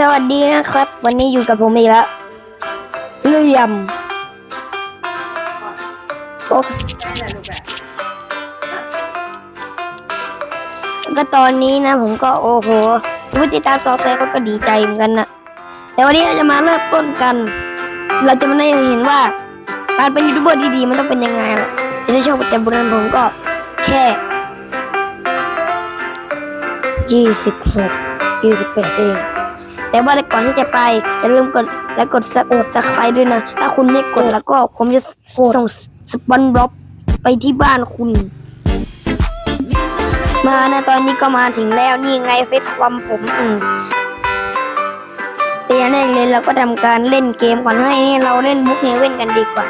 สวัสดีนะครับ วันนี้อยู่กับผมอีกแล้วเลื่อมโอ้ก็ตอนนี้นะผมก็โอ้โหผู้ติดตามสองแสนคนก็ดีใจเหมือนกันนะแต่วันนี้เราจะมาเริ่มต้นกัน เราจะมาได้เห็นว่า การเป็นยูทูบเบอร์ที่ดีมันต้องเป็นยังไงล่ะถ้าชอบประจำบุญนั้นผมก็แค่ยี่สิบหกยี่สิบแปดเอง แต่ว่าก่อนที่จะไปอย่าลืมกดและกดซับสไครต์ด้วยนะ ถ้าคุณไม่กดแล้วก็ผมจะส่งสปอนบ็อบไปที่บ้านคุณ มานะตอนนี้ก็มาถึงแล้วนี่ไงเซ็ตความผมอืมแต่อย่างแรกเลยเราก็ทำการเล่นเกมก่อนให้เราเล่นบุ๊กเฮเว่นกันดีกว่า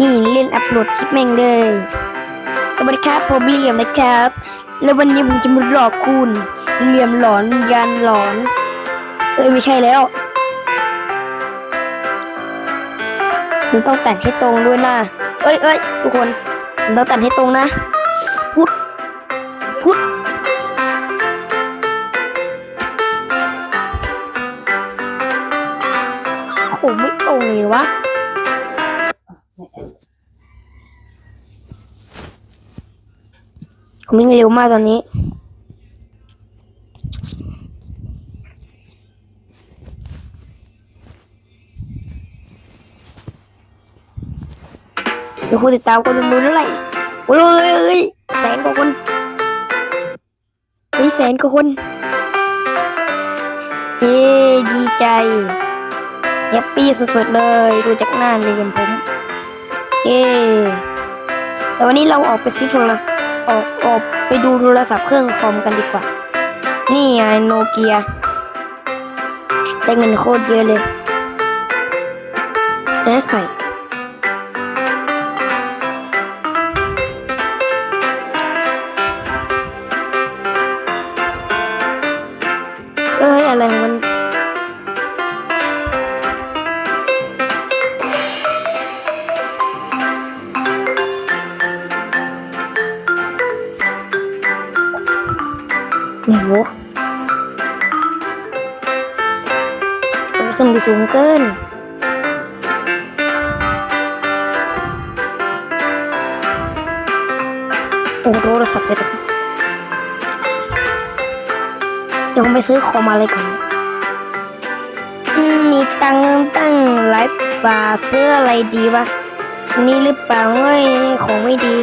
นี่เล่นอัพโหลดคลิปแม่งเลยสวัสดีครับผมเลี่ยมนะครับ แล้ววันนี้ผมจะมาหลอกคุณเลี่ยมหลอนยันหลอน เอ้ยไม่ใช่แล้วมันต้องแต่งให้ตรงด้วยนะ เอ้ยเอ้ยทุกคนมันต้องแต่งให้ตรงนะพุทพุทธโหไม่ตรงเลยวะผมวิ่งเร็วมากตอนนี้ เดี๋ยวคนติดตามคนดูเท่าไหร่โอ้ยโอ้ยโอ้ยแสนกว่าคนเฮ้ยแสนกว่าคนเย้ดีใจแฮปปี้สุดๆเลยดูจากหน้าเลยผม เย้แต่วันนี้เราออกไปซื้อโทรออกออกไปดูโทรศัพท์เครื่องคอมกันดีกว่า นี่ไงโนเกียได้เงินโคตรเยอะเลยแล้วใส่ โอ้โหส่งไปสูงเกินโอ้โหโทรศัพท์เลยครับเดี๋ยวไปซื้อคอมอะไรก่อน มีตังตั้งหลายบาทซื้ออะไรดีวะ นี่หรือเปล่าเอ้ยของไม่ดี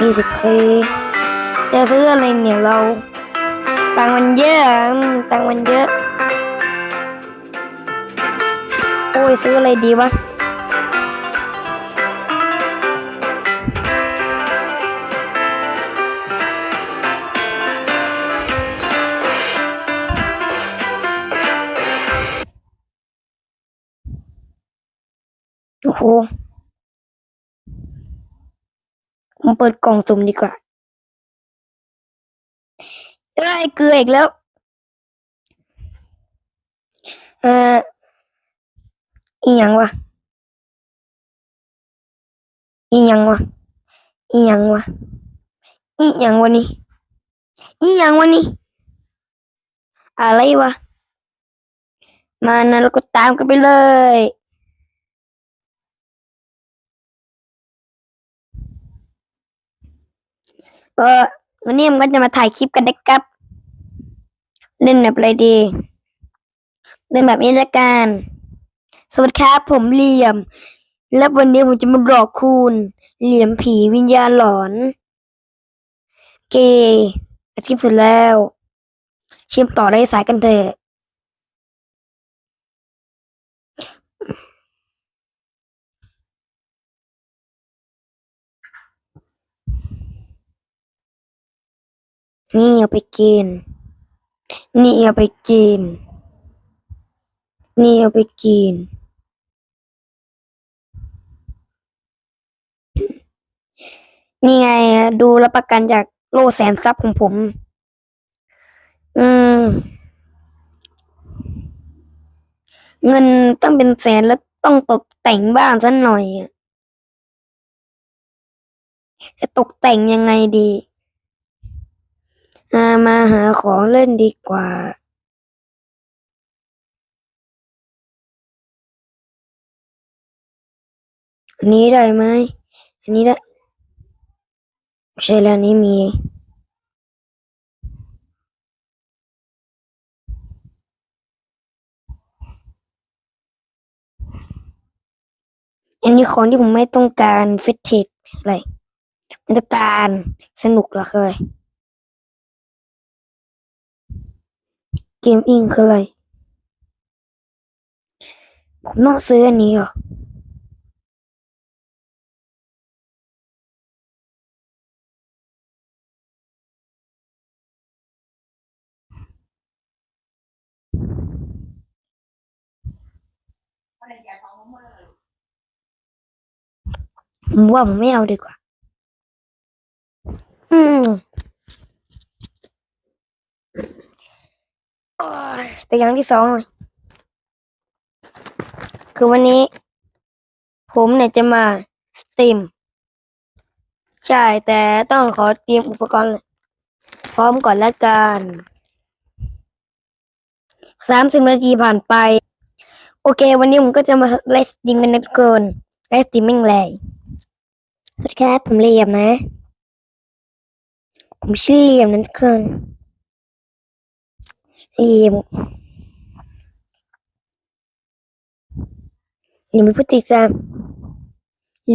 ยี่สิบเค จะซื้ออะไรเนี่ยเราตังมันเยอะตังมันเยอะ โอ้ยซื้ออะไรดีวะโอ้โหผมเปิดกล่องสุ่มดีกว่า เอ้เกลืออีกแล้ว เอ่อ อีหยังวะ อีหยังวะ อีหยังวะ อีหยังวะนี่ อีหยังวะนี่ อะไรวะ มานะเราก็ตามกันไปเลยก็ วันนี้มันก็จะมาถ่ายคลิปกันนะครับ เล่นแบบอะไรดีเล่นแบบนี้ละกัน สวัสดีครับผมเหลี่ยม และวันนี้ผมจะมาหลอกคุณ เหลี่ยมผีวิญญาณหลอน เกย์อาทิตย์เสร็จแล้ว เชื่อมต่อได้สายกันเถอะ นี่เอาไปกิน นี่เอาไปกิน นี่เอาไปกิน นี่ไงดูรับประกันจากโลแสนทรัพย์ของผม อืม เงินต้องเป็นแสนแล้วต้องตกแต่งบ้านสักหน่อยจะตกแต่งยังไงดี อามาหาของเล่นดีกว่า อันนี้ได้ไหม อันนี้ได้ใช่แล้วนี้มี อันนี้ของที่ผมไม่ต้องการฟิตเทคอะไร ไม่ต้องการสนุกเหรอเคย เกมอิงคืออะไร ผมต้องซื้ออันนี้เหรอ ผมว่าผมไม่เอาดีกว่า อืม แต่อย่างที่สองเลยคือวันนี้ ผมเนี่ยจะมาสตรีมใช่แต่ต้องขอเตรียมอุปกรณ์เลยพร้อมก่อนแล้วกันสามสิบนาทีผ่านไป โอเค วันนี้ผมก็จะมาไลฟ์สตรีมกันนะทุกคนไลฟ์สตรีมแม่งแรงสวัสดีครับผมเรียมนะ ผมชื่อเรียมนะทุกคน เรียมเรียมเป็นพฤติกรรม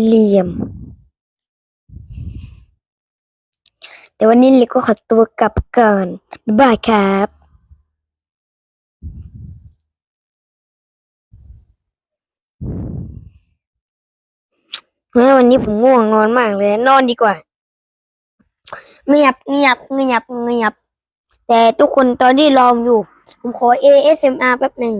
เหลี่ยม แต่วันนี้เลียก็ขอตัวกลับก่อน บ๊ายบายครับเฮ้ยวันนี้ผมง่วงนอนมากเลย นอนดีกว่า เงียบเงียบเงียบเงียบ แต่ทุกคนตอนที่รอผมอยู่ ผมขอ ASMR แป๊บหนึ่ง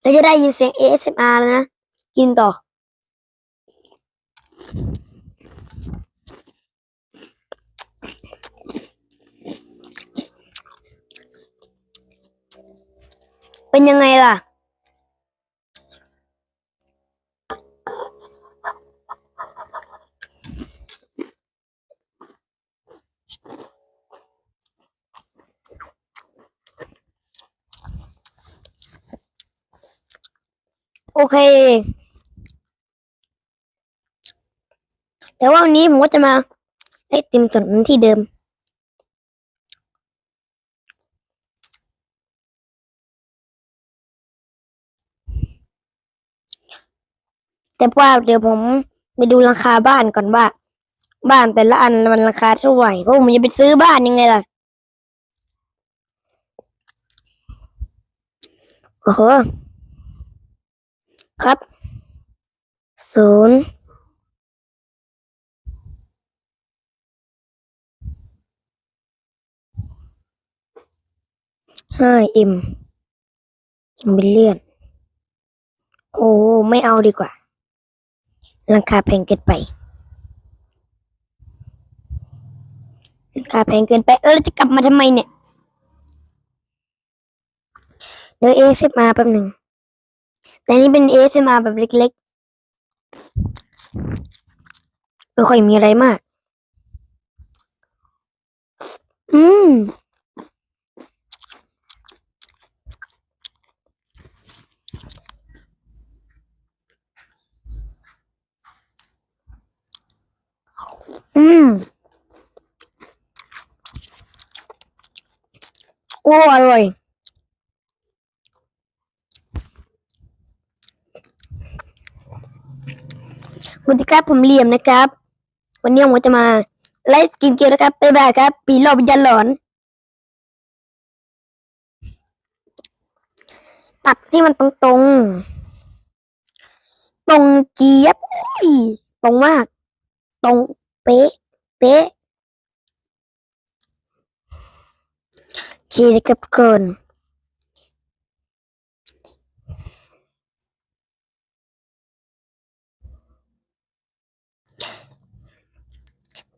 แล้วจะได้ยินเสียง ASMR แล้วนะ กินต่อ เป็นยังไงล่ะ เค แต่ว่าวันนี้ผมก็จะมาให้ติมสนที่เดิม แต่ว่าเดี๋ยวผมไปดูราคาบ้านก่อนว่า บ้านแต่ละอันมันราคาเท่าไหร่เพราะผมจะไปซื้อบ้านยังไงล่ะโอ้โห ครับศูนย์ห้าเอ็มบิลเลียน โอ้ ไม่เอาดีกว่า ราคาแพงเกินไป ราคาแพงเกินไป เออจะกลับมาทำไมเนี่ย เดี๋ยวเอซมาแป๊บหนึ่ง แต่นี่เป็นเอซมาแบบเล็กๆไม่ค่อยมีอะไรมาก อืมอืมโอ้อร่อย วัสดีครับผมเหลี่ยมนะครับ วันนี้ผมจะมาไลฟ์กินเกมนะครับบ๊ายบายครับ ปีหลอกวิญญาณหลอน ตัดให้มันตรงตรงตรงเกียบตรงมาก ตรงเป๊ะ เป๊ะเคนะครับทุกคน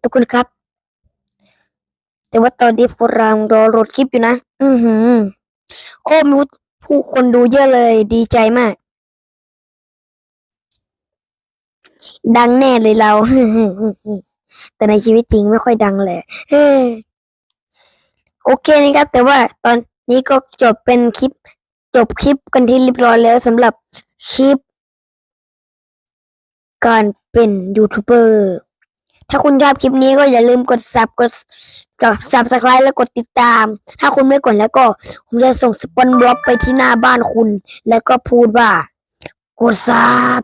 ทุกคนครับ แต่ว่าตอนนี้พวกเรารอโหลดคลิปอยู่นะ อือหือ โอ้มีผู้คนดูเยอะเลยดีใจมาก ดังแน่เลยเรา แต่ในชีวิตจริงไม่ค่อยดังเลยโอเคนะครับ แต่ว่าตอนนี้ก็จบเป็นคลิป จบคลิปกันที่เรียบร้อยแล้วสำหรับคลิป การเป็นยูทูบเบอร์ ถ้าคุณชอบคลิปนี้ก็อย่าลืมกดซับกดกดซับสไครต์และกดติดตาม ถ้าคุณไม่กดแล้วก็ ผมจะส่งสปอนบล็อกไปที่หน้าบ้านคุณ แล้วก็พูดว่า กดซับ